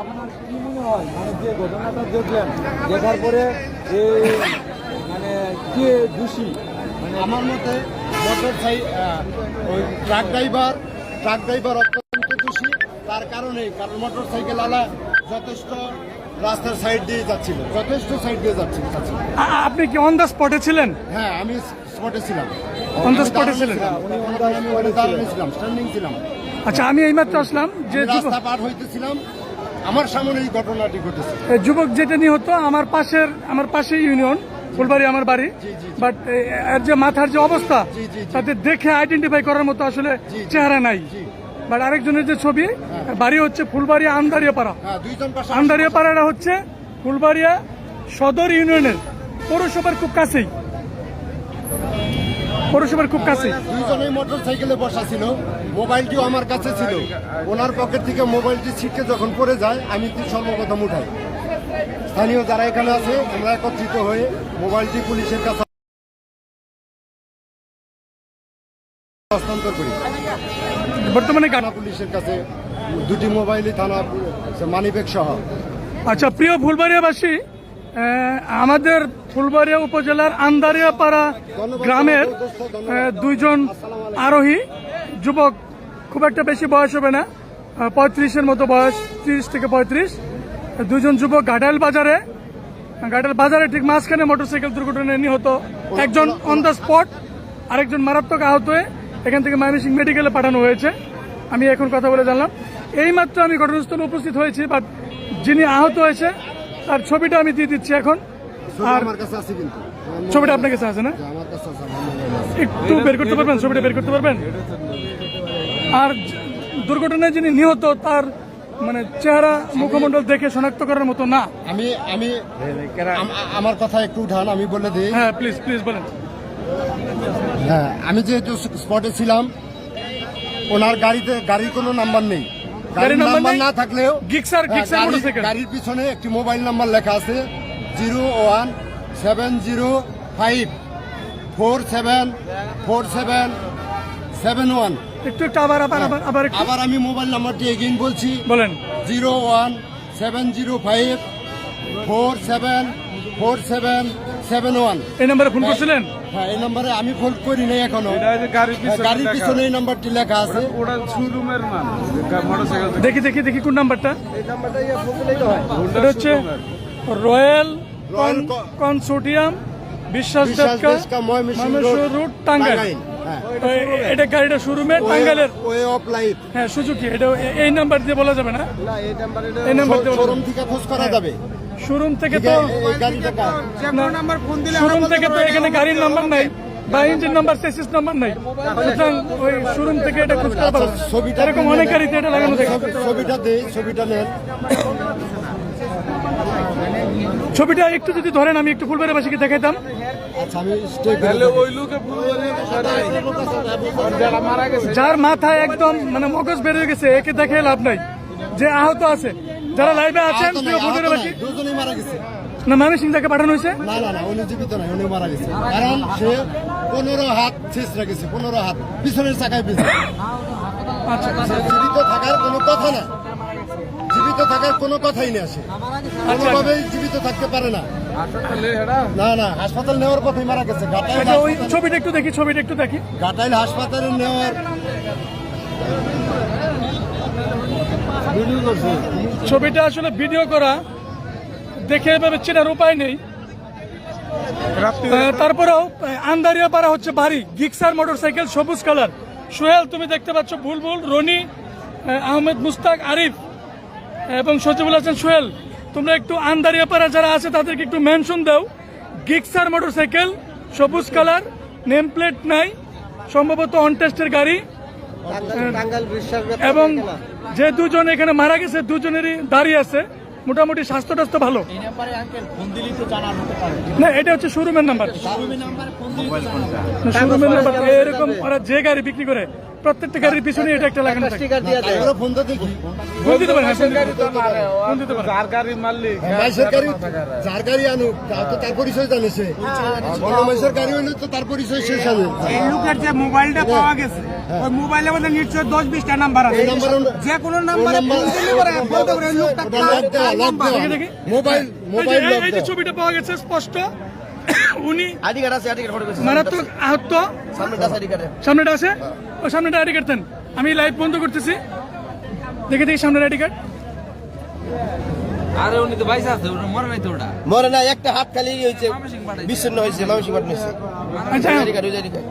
আপনার কি মনে হয় মানে যে ঘটনাটা দেখলেন দেখার পরে এই মানে কে দোষী মানে আমার মতে মোটর সাই ওই ট্রাক ড্রাইভার ট্রাক ড্রাইভার অত্যন্ত দোষী তার কারণে কারণ মোটর সাইকেল আলা যথেষ্ট রাস্তার সাইড দিয়ে যাচ্ছিল যথেষ্ট সাইড দিয়ে যাচ্ছিল। আপনি কি অন দ্য স্পটে ছিলেন? হ্যাঁ আমি স্পটে ছিলাম। Spot এ দাঁড়ানো ছিলেন? স্ট্যান্ডিং ছিলাম আচ্ছা আমি এইমাত্র আসলাম যে রাস্তা পার হইতেছিলাম আমার সামনে এই ঘটনাটি ঘটেছে। যুবক যেটা নিহত আমার পাশের আমার পাশে ইউনিয়ন ফুলবাড়ি আমার বাড়ি। বাট এর যে মাথার যে অবস্থা। তাতে দেখে আইডেন্টিফাই করার মতো আসলে চেহারা নাই। বাট আরেকজনের যে ছবি বাড়ি হচ্ছে ফুলবাড়িয়া আমদারিয়া পাড়া হ্যাঁ দুইজন পাশে আমদারিয়া পাড়াটা হচ্ছে ফুলবাড়িয়া সদর ইউনিয়নের পৌরসভার খুব কাছেই। পৌরসভার খুব কাছেই। দুইজনেই মোটর সাইকেলে বসা ছিল মোবাইলটিও আমার কাছে ছিল। ওনার পকেট থেকে মোবাইলটি ছিটকে যখন পড়ে যায় আমি সর্বপ্রথম উঠাই। স্থানীয় যারা এখানে আছে আমরা একত্রিত হয়ে মোবাইলটি পুলিশের কাছে হস্তান্তর করি। বর্তমানে থানা পুলিশের কাছে দুটি মোবাইলই থানা মানিব্যাগ সহ। আচ্ছা প্রিয় ফুলবাড়িয়াবাসী আমাদের ফুলবাড়িয়া উপজেলার আন্দারিয়াপাড়া গ্রামের দুইজন আরোহী যুবক খুব একটা বেশি বয়স হবে না পঁয়ত্রিশের মতো বয়স তিরিশ থেকে পঁয়ত্রিশ। দুজন যুবক ঘাটাইল বাজারে ঘাটাইল বাজারে ঠিক মাঝখানে মোটরসাইকেল দুর্ঘটনায় নিহত। একজন অন দ্য স্পট আরেকজন মারাত্মক আহত হয়ে এখান থেকে ময়মনসিংহ মেডিকেলে পাঠানো হয়েছে। আমি এখন কথা বলে জানলাম। এইমাত্র আমি ঘটনাস্থলে উপস্থিত হয়েছি বাট যিনি আহত হয়েছে তার ছবিটা আমি দিয়ে দিচ্ছি এখন। আর ছবিটা আপনার কাছে আছে না। একটু বের করতে পারবেন? ছবিটা বের করতে পারবেন? আর দুর্ঘটনায় যিনি নিহত তার মানে চেহারা মুখমণ্ডল দেখে শনাক্ত করার মতো না। আমি আমি আমার কথা একটু উঠান আমি বলে দিই। হ্যাঁ প্লিজ প্লিজ বলেন। হ্যাঁ আমি যেহেতু স্পটে ছিলাম ওনার গাড়িতে গাড়ির কোনো নাম্বার নেই। গাড়ির নাম্বার না থাকলেও গিক্সার হ্যাঁ, গাড়ির- গাড়ির পিছনে একটি মোবাইল নাম্বার লেখা আছে zero one seven zero five four seven four seven seven one. একটু একটু আবার আবার আবার আবার আবার আমি মোবাইল নাম্বারটি এগেইন বলছি। বলেন। Zero one seven zero five four seven four seven seven one. এই নাম্বারে ফোন করছিলেন? হ্যাঁ এই নম্বরে আমি ফোন করি নাই এখনও। হ্যাঁ, গাড়ির পিছনে এই নাম্বারটি লেখা আছে। ওটা শোরুমের নাম দেখি দেখি দেখি কোন নাম্বারটা? এটা হচ্ছে royal consortium Biswas road, route Tangail. হ্যাঁ। এটা গাড়িটা শোরুমে টাঙ্গাইলের ওয়ে অফ লাইফ হ্যাঁ সুজুকি এটা এই নাম্বার দিয়ে বলা যাবে না? এই নাম্বার দিয়ে শোরুম থেকে খোঁজ করা যাবে। শোরুম থেকে তো? শোরুম থেকে তো এখানে গাড়ির নাম্বার নাই বা ইঞ্জিন নাম্বার সেসিস নাম্বার নাই। সুতরাং ওই শোরুম থেকে এটা খোঁজ করা পারো আচ্ছা, ছবিটা এরকম অনেক গাড়িতে এটা লাগানো থাকে। ছবিটা দেই ছবিটা নেন। ছবিটা একটু যদি ধরেন আমি একটু ফুলবাড়িবাসীকে দেখাইতাম। আচ্ছা আমি স্টে করে ওই লোকে যারা মারা গেছে যার মাথায় একদম মানে মগজ বের হয়ে গেছে একে দেখে লাভ নাই। যে আহত আছে। যারা লাইভে আছেন দুজনেই মারা গেছে। না ময়মনসিং থেকে পাঠানো হয়েছে? না না না উনি জীবিত নাই উনি মারা গেছে। কারণ সে পনেরো হাত শেষ রেখেছে পনেরো হাত। পিছনের চাকায় পিছনে আচ্ছা জীবিত থাকার কোনো কথা না। জীবিত থাকার কোনো কথাই নেই আসে কোনোভাবেই জীবিত থাকতে পারে না। না না হাসপাতাল নেওয়ার পথেই মারা গেছে। ঘাটাইল ওই ছবিটা একটু দেখি ছবিটা একটু দেখি। ঘাটাইল হাসপাতালে নেওয়ার ছবিটা আসলে ভিডিও করা। দেখে এভাবে চেনার উপায় নেই। তারপরেও আন্দারিয়া পাড়া হচ্ছে বাড়ি। গিক্সার মোটরসাইকেল সবুজ কালার। সোহেল তুমি দেখতে পাচ্ছ বুলবুল রনি আহমেদ মুস্তাক আরিফ এবং সজিবুল হাসান সোহেল। তোমরা একটু আন্দারিয়া পাড়া যারা আছে তাদেরকে একটু মেনশন দাও। গিক্সার মোটরসাইকেল সবুজ কালার নেম প্লেট নাই। সম্ভবত অনটেস্টের গাড়ি। এবং যে দুজন এখানে মারা গেছে দুজনেরই দাঁড়িয়ে আছে। মোটামুটি স্বাস্থ্য টাস্থ্য ভালো না এটা হচ্ছে শোরুমের নাম্বার। শোরুমের নাম্বার এরকম ওরা যে গাড়ি বিক্রি করে প্রত্যেকটা গাড়ির পিছনে এটা একটা লাগানো থাকে। ফোন দিতে পারেন হ্যাঁ, ফোন দিতে পারেন। যার গাড়ি মারলি গাড়ি যার গাড়ি আনুক তো তার পরিচয় জানে সে। অন্য গাড়ি হইলে তো তার পরিচয় শেষ হবে। এই লোকের যে মোবাইলটা পাওয়া গেছে ওই মোবাইলের মধ্যে নিশ্চয় দশ বিশটা নাম্বার আছে। নাম্বার যে কোনো নাম্বারে ফোন দিলে পরে বলতে পারে লোকটা। মোবাইল মোবাইল এই যে ছবিটা পাওয়া গেছে স্পষ্ট। উনি আইডি কার্ড আছে আইডি কার্ড ফটো মারাত্মক আহত। সামনে দাস আইডি কার্ড। সামনেটা আছে? ওই সামনেটা আইডি কার্ড দেন। আমি লাইভ বন্ধ করতেছি। দেখে দেখি সামনের আইডি কার্ড। আরে উনি তো বাইসা আছে ওটা মরে নাই তো ওটা। মরে না একটা হাত খালি হয়েছে বিচ্ছিন্ন হয়েছে মানসিক আচ্ছা আইডি কার্ড আইডি কার্ড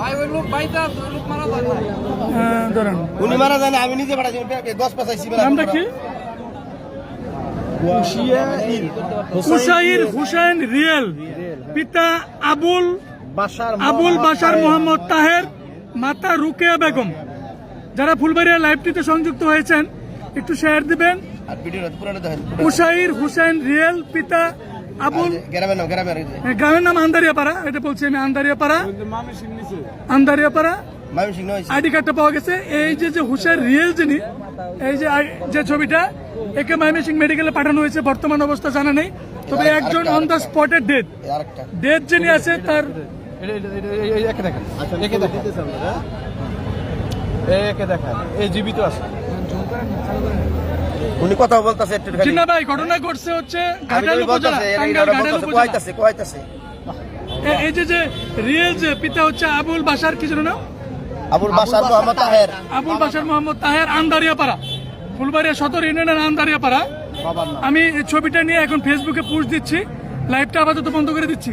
ভাই ওই লোক বাইসা আছে লোক মারা যায় না। ধরেন। উনি মারা যায় না আমি নিজে পাঠাইছি দশ পাঁচাইছি নামটা কি? হুসাইর হুসেন রিয়েল। পিতা আবুল আবুল বাশার মোহাম্মদ তাহের মাতা রুকেয়া বেগম। যারা ফুলবাড়িয়া লাইভটিতে সংযুক্ত হয়েছেন একটু শেয়ার দিবেন। হুসাইর হুসেন রিয়েল পিতা আবুল। গ্রামের নাম আন্দারিয়া গ্রামের নাম আন্দারিয়াপাড়া এটা বলছি আমি আন্দারিয়া আন্দারিয়াপাড়া মামি সিং হয়েছে আইডি কার্ডটা পাওয়া গেছে। এই যে যে হুসেন রিয়েল যিনি এই যে যে ছবিটা একে ময়মনসিংহ মেডিকেলে পাঠানো হয়েছে বর্তমান অবস্থা জানা নেই। তবে একজন অন দ্য স্পটের ডেথ ডেথ যিনি আছে তার এই জীবিত আছে। উনি কথা বলতেছে ভাই ঘটনা ঘটছে হচ্ছে এই যে যে রিয়েল যে পিতা হচ্ছে আবুল বাসার কি জানো না আবুল বাসার মোহাম্মদ তাহের। আবুল বাসার মোহাম্মদ তাহের আন্দারিয়াপাড়া। ফুলবাড়িয়া সদর ইউনিয়নের আন্দারিয়াপাড়া। আমি এই ছবিটা নিয়ে এখন ফেসবুকে পোস্ট দিচ্ছি লাইভটা আপাতত বন্ধ করে দিচ্ছি।